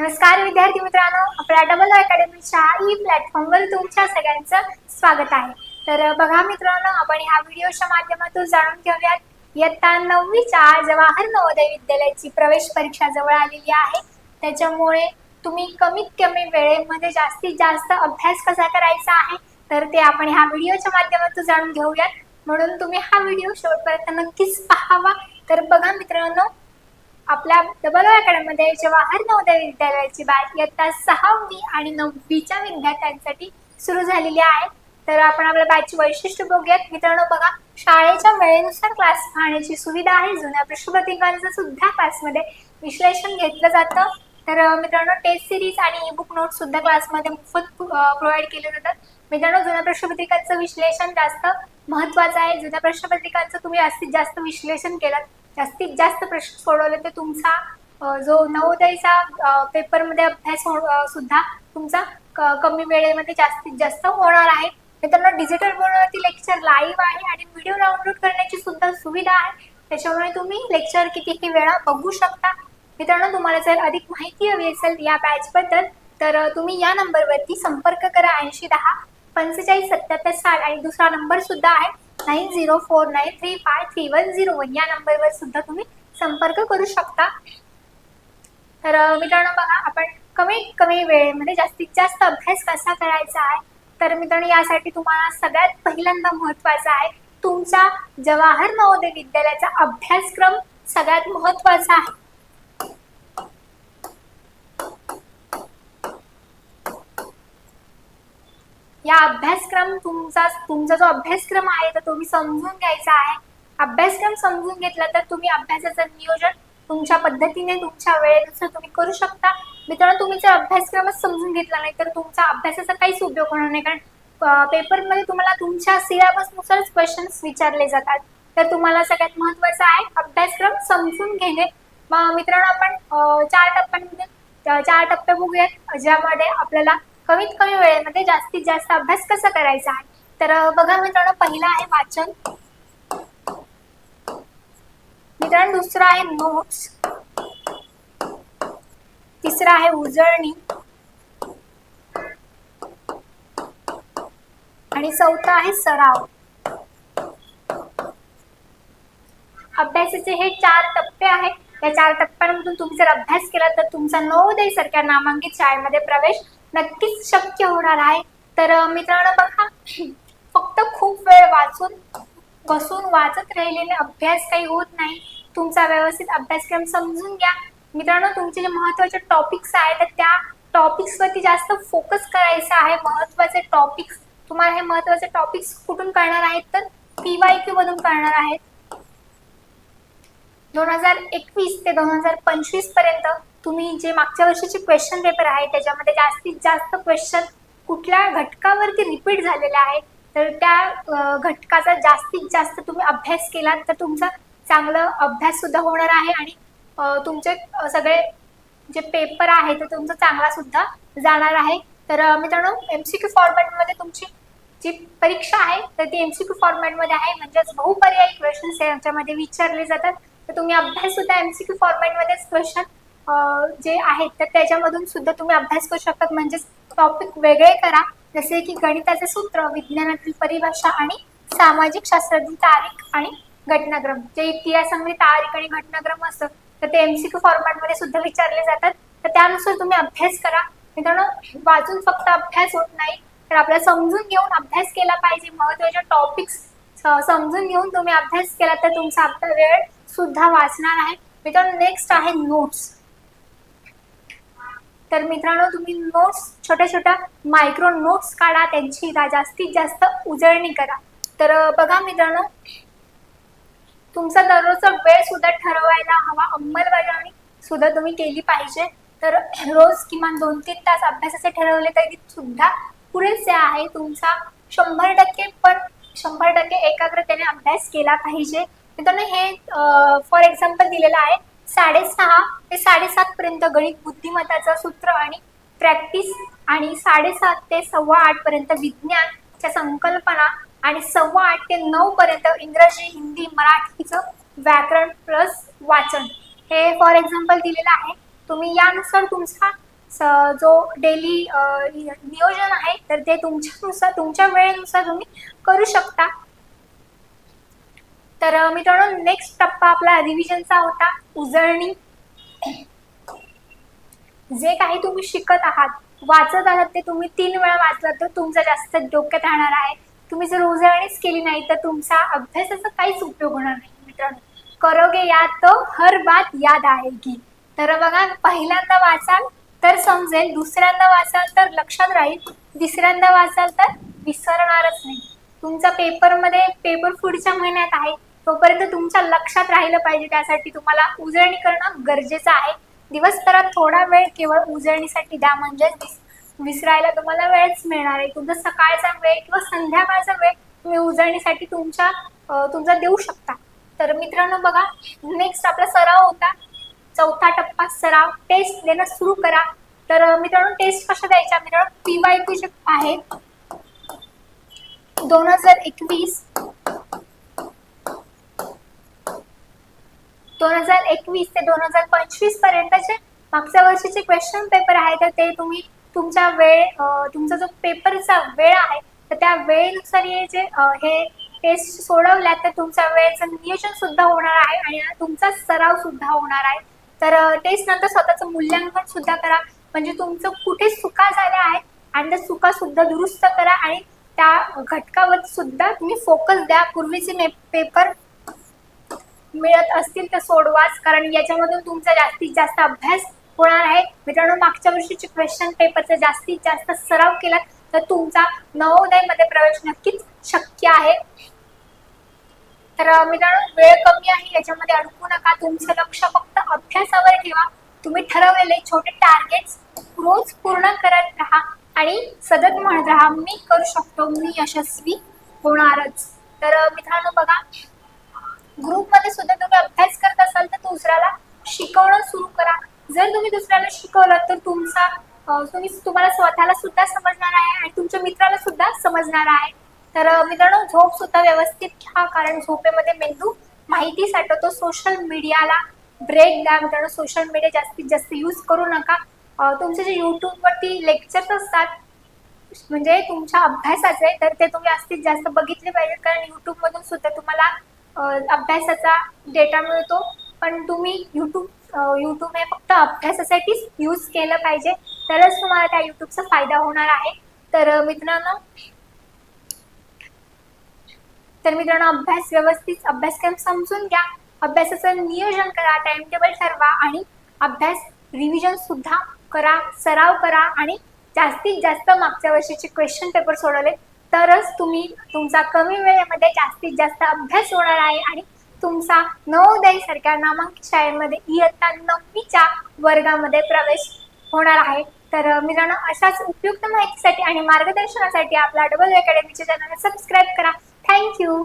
नमस्कार विद्यार्थी मित्रांनो. आपल्या डबल अकॅडमीच्या ई प्लॅटफॉर्मवर तुमच्या सगळ्यांचं स्वागत आहे. तर बघा मित्रांनो आपण ह्या व्हिडिओच्या माध्यमातून जाणून घेऊयात. इयत्ता नववीच्या जवाहर नवोदय विद्यालयाची प्रवेश परीक्षा जवळ आलेली आहे. त्याच्यामुळे तुम्ही कमीत कमी वेळेमध्ये जास्तीत जास्त अभ्यास कसा करायचा आहे तर ते आपण ह्या व्हिडिओच्या माध्यमातून जाणून घेऊयात. म्हणून तुम्ही हा व्हिडिओ शेवटपर्यंत नक्कीच पाहावा. तर बघा मित्रांनो आपल्या डबल अकॅडमीमध्ये जवाहर नवोदय विद्यालयाची बॅच इयत्ता सहावी आणि नववीच्या विद्यार्थ्यांसाठी सुरू झालेली आहे तर आपण आपल्या बॅचची वैशिष्ट्य बघूयात. मित्रांनो बघा शाळेच्या वेळेनुसार क्लास पाहण्याची सुविधा आहे. जुन्या प्रश्नपत्रिकांचं सुद्धा क्लासमध्ये विश्लेषण घेतलं जातं. तर मित्रांनो टेस्ट सिरीज आणि ई बुक नोट सुद्धा क्लासमध्ये मोफत प्रोव्हाइड केले जातात. मित्रांनो जुन्या प्रश्नपत्रिकांचं विश्लेषण जास्त महत्वाचं आहे. जुन्या प्रश्नपत्रिकांचं तुम्ही जास्तीत जास्त विश्लेषण केलं जास्तीत जास्त प्रश्न सोडवले तर तुमचा जो नवोदयचा पेपरमध्ये अभ्यास हो- सुद्धा तुमचा क- कमी वेळेमध्ये जास्तीत जास्त होणार आहे. मित्रांनो डिजिटल बोर्डवरती लेक्चर लाईव्ह आहे आणि व्हिडिओ डाउनलोड करण्याची सुद्धा सुविधा आहे. त्याच्यामुळे तुम्ही लेक्चर कितीही वेळा बघू शकता. मित्रांनो तुम्हाला जर अधिक माहिती हवी असेल या बॅचबद्दल तर तुम्ही या नंबरवरती संपर्क करा ऐंशी दहा पंचेचाळीस सत्याहत्तर साठ आणि दुसरा नंबर सुद्धा आहे. Nine zero four nine three five three one zero one या नंबरवर सुद्धा तुम्ही संपर्क करू शकता तर मित्रांनो बघा आपण कमीत कमी वेळेमध्ये जास्तीत जास्त अभ्यास कसा करायचा आहे तर मित्रांनो यासाठी तुम्हाला सगळ्यात पहिल्यांदा महत्त्वाचा आहे तुमचा जवाहर नवोदय विद्यालयाचा अभ्यासक्रम सगळ्यात महत्त्वाचा आहे या अभ्यासक्रम तुमचा तुमचा जो अभ्यासक्रम आहे तर तुम्ही समजून घ्यायचा आहे. अभ्यासक्रम समजून घेतला तर तुम्ही अभ्यासाचं नियोजन तुमच्या पद्धतीने तुमच्या वेळेनुसार तुम्ही करू शकता. मित्रांनो तुम्ही जर अभ्यासक्रमच समजून घेतला नाही तर तुमचा अभ्यासाचा काहीच उपयोग होणार नाही. कारण पेपरमध्ये तुम्हाला तुमच्या सिलेबसनुसारच क्वेश्चन्स विचारले जातात. तर तुम्हाला सगळ्यात महत्वाचं आहे अभ्यासक्रम समजून घेणे. मग मित्रांनो आपण चार टप्प्यांमध्ये चार टप्पे बघूयात. ज्यामध्ये आपल्याला कमीत कमी वेळेमध्ये जास्तीत जास्त अभ्यास कसा करायचा? आहे तर बघा मित्रांनो पहिला आहे वाचन. मित्रांनो दुसरा आहे नोट्स तिसरा आहे उजळणी. आणि चौथा आहे सराव. अभ्यासाचे हे चार टप्पे आहेत. या चार टप्प्यांमधून तुम्ही जर अभ्यास केला तर तुमचा नवोदय सारख्या नामांकित शाळेमध्ये प्रवेश नक्कीच शक्य होणार आहे. तर मित्रांनो बघा फक्त खूप वेळ वाचून बसून वाचत राहिलेले अभ्यास काही होत नाही. तुमचा व्यवस्थित अभ्यासक्रम समजून घ्या. मित्रांनो तुमचे जे महत्त्वाचे टॉपिक्स आहेत तर त्या टॉपिक्स वरती जास्त फोकस करायचा आहे. महत्त्वाचे टॉपिक्स तुम्हाला हे महत्त्वाचे टॉपिक्स कुठून करणार आहेत तर पीवाय क्यू मधून करणार आहेत. दोन हजार एकवीस ते दोन हजार पंचवीसपर्यंत तुम्ही जे मागच्या वर्षीचे क्वेश्चन पेपर आहे त्याच्यामध्ये जास्तीत जास्त क्वेश्चन कुठल्या घटकावरती रिपीट झालेला आहे तर त्या घटकाचा जास्तीत जास्त तुम्ही अभ्यास केला तर तुमचा चांगलं अभ्यास सुद्धा होणार आहे आणि तुमचे सगळे जे पेपर आहे तर तुमचा चांगला सुद्धा जाणार आहे. तर अ, मित्रांनो एमसीक्यू फॉर्मॅटमध्ये तुमची जी परीक्षा आहे तर ती एमसीक्यू फॉर्मॅटमध्ये आहे. म्हणजेच बहुपर्यायी क्वेश्चन्स याच्यामध्ये विचारले जातात. तर तुम्ही अभ्यास सुद्धा एमसीक्यू फॉर्मॅटमध्येच क्वेश्चन जे आहेत तर त्याच्यामधून सुद्धा तुम्ही अभ्यास करू शकतात. म्हणजेच टॉपिक वेगळे करा. जसे की गणिताचे सूत्र विज्ञानातील परिभाषा आणि सामाजिक शास्त्रातील तारीख आणि घटनाक्रम. जे इतिहासामध्ये तारीख आणि घटनाक्रम असतं तर ते एमसीक्यू फॉर्मॅटमध्ये सुद्धा विचारले जातात. तर त्यानुसार तुम्ही अभ्यास करा. मित्रांनो वाचून फक्त अभ्यास होत नाही तर आपल्याला समजून घेऊन अभ्यास केला पाहिजे. महत्त्वाच्या टॉपिक्स समजून घेऊन तुम्ही अभ्यास केला तर तुमचा आपला वेळ सुद्धा वाचणार आहे. मित्रांनो नेक्स्ट आहे नोट्स तर मित्रांनो तुम्ही नोट्स छोट्या छोट्या मायक्रो नोट्स काढा त्यांची जास्तीत जास्त उजळणी करा. तर बघा मित्रांनो तुमचा दररोजचा वेळ सुद्धा ठरवायला हवा अंमलबजावणी सुद्धा तुम्ही केली पाहिजे. तर रोज किमान दोन तीन तास अभ्यासाचे ठरवले तरी सुद्धा पुरेसे आहे तुमचा. शंभर टक्के पण शंभर टक्के एकाग्रतेने अभ्यास केला पाहिजे. मित्रांनो हे फॉर एक्झाम्पल दिलेलं आहे. साडेसहा ते साडेसात पर्यंत गणित बुद्धिमत्ताचं सूत्र आणि प्रॅक्टिस आणि साडेसात ते सव्वा आठ पर्यंत विज्ञानच्या संकल्पना आणि सव्वा आठ ते नऊ पर्यंत इंग्रजी हिंदी मराठीचं व्याकरण प्लस वाचन. हे फॉर एक्झाम्पल दिलेलं आहे. तुम्ही यानुसार तुमचा जो डेली नियोजन आहे तर ते तुमच्यानुसार तुमच्या वेळेनुसार तुम्ही करू शकता. तर मित्रांनो नेक्स्ट टप्पा आपला रिव्हिजनचा होता उजळणी. जे काही तुम्ही शिकत आहात वाचत आहात ते तुम्ही तीन वेळा वाचलात तर तुमचं जास्त डोक्यात राहणार आहे. तुम्ही जर उजळणीच केली नाही तर तुमचा अभ्यासाचा काहीच उपयोग होणार नाही मित्रांनो. करोगे याद तो हर बात याद आहे की तर बघा पहिल्यांदा वाचाल तर समजेल दुसऱ्यांदा वाचाल तर लक्षात राहील तिसऱ्यांदा वाचाल तर विसरणारच नाही. तुमचा पेपरमध्ये पेपर पुढच्या महिन्यात आहे. तोपर्यंत तुमच्या लक्षात राहिलं पाहिजे. त्यासाठी तुम्हाला उजळणी करणं गरजेचं आहे. दिवसभरात थोडा वेळ केवळ उजळणीसाठी द्या. म्हणजे विसरायला तुम्हाला वेळच मिळणार आहे. तुमचा सकाळचा वेळ किंवा संध्याकाळचा वेळ तुम्ही उजळणीसाठी तुमच्या तुमचा देऊ शकता. तर मित्रांनो बघा नेक्स्ट आपला सराव होता. चौथा टप्पा सराव. टेस्ट देणं सुरू करा. तर मित्रांनो टेस्ट कशा द्यायच्या? मित्रांनो पी जे आहे. दोन हजार एकवीस दोन हजार एकवीस ते दोन हजार पंचवीस पर्यंतचे मागच्या वर्षीचे क्वेश्चन पेपर आहे तर ते तुम्ही तुमचा वेळ तुमचा जो पेपरचा वेळ आहे तर त्या वेळेनुसार हे जे हे टेस्ट सोडवल्या तर तुमच्या वेळेचं नियोजन सुद्धा होणार आहे आणि तुमचा सराव सुद्धा होणार आहे. तर टेस्ट नंतर स्वतःचं मूल्यांकन सुद्धा करा. म्हणजे तुमचं कुठे चुका झाल्या आहेत आणि त्या चुका सुद्धा दुरुस्त करा आणि त्या घटकावर सुद्धा तुम्ही फोकस द्या. पूर्वीचे पेपर मिळत असतील तर सोडवाच कारण याच्यामधून तुमचा जास्तीत जास्त अभ्यास होणार आहे. मित्रांनो मागच्या वर्षीचे क्वेश्चन पेपरचा जास्तीत जास्त सराव केला तर तुमचा नवोदयमध्ये प्रवेश नक्कीच शक्य आहे. तर मित्रांनो वेळ कमी आहे याच्यामध्ये अडकू नका. तुमचं लक्ष फक्त अभ्यासावर ठेवा. तुम्ही ठरवलेले छोटे टार्गेट्स रोज पूर्ण करत राहा आणि सतत म्हणत राहा मी करू शकतो मी यशस्वी होणारच. तर मित्रांनो बघा ग्रुपमध्ये सुद्धा तुम्ही अभ्यास करत असाल तर दुसऱ्याला शिकवणं सुरू करा. जर तुम्ही दुसऱ्याला शिकवलं तर तुमचा तुम्ही तुम्हाला स्वतःला सुद्धा समजणार आहे आणि तुमच्या मित्राला सुद्धा समजणार आहे. तर मित्रांनो झोप सुद्धा व्यवस्थित घ्या कारण झोपेमध्ये मेंदू माहिती साठवतो. सोशल मीडियाला ब्रेक द्या मित्रांनो. सोशल मीडिया जास्तीत जास्त यूज करू नका. तुमचे जे यूट्यूबवरती लेक्चर्स असतात म्हणजे तुमच्या अभ्यासाचे तर ते तुम्ही जास्तीत जास्त बघितले पाहिजे कारण यूट्यूबमधून अभ्यासाचा डेटा मिळतो. पण तुम्ही यूट्यूब यूट्यूब हे फक्त अभ्यासासाठीच यूज केलं पाहिजे. तरच तुम्हाला त्या यूट्यूबचा फायदा होणार आहे. तर मित्रांनो तर मित्रांनो अभ्यास व्यवस्थित अभ्यासक्रम समजून घ्या. अभ्यासाचं नियोजन करा टाइम टेबल ठरवा आणि अभ्यास रिव्हिजन सुद्धा करा सराव करा आणि जास्तीत जास्त मागच्या वर्षीचे क्वेश्चन पेपर सोडवले तरच तुम्ही तुमचा कमी वेळेमध्ये जास्तीत जास्त अभ्यास होणार आहे आणि तुमचा नवोदय सारख्या नामांकित शाळेमध्ये इयत्ता नववीच्या वर्गामध्ये प्रवेश होणार आहे. तर मित्रांनो अशाच उपयुक्त माहितीसाठी आणि मार्गदर्शनासाठी आपला डबल अकॅडमीच्या चॅनलला सबस्क्राईब करा. थँक्यू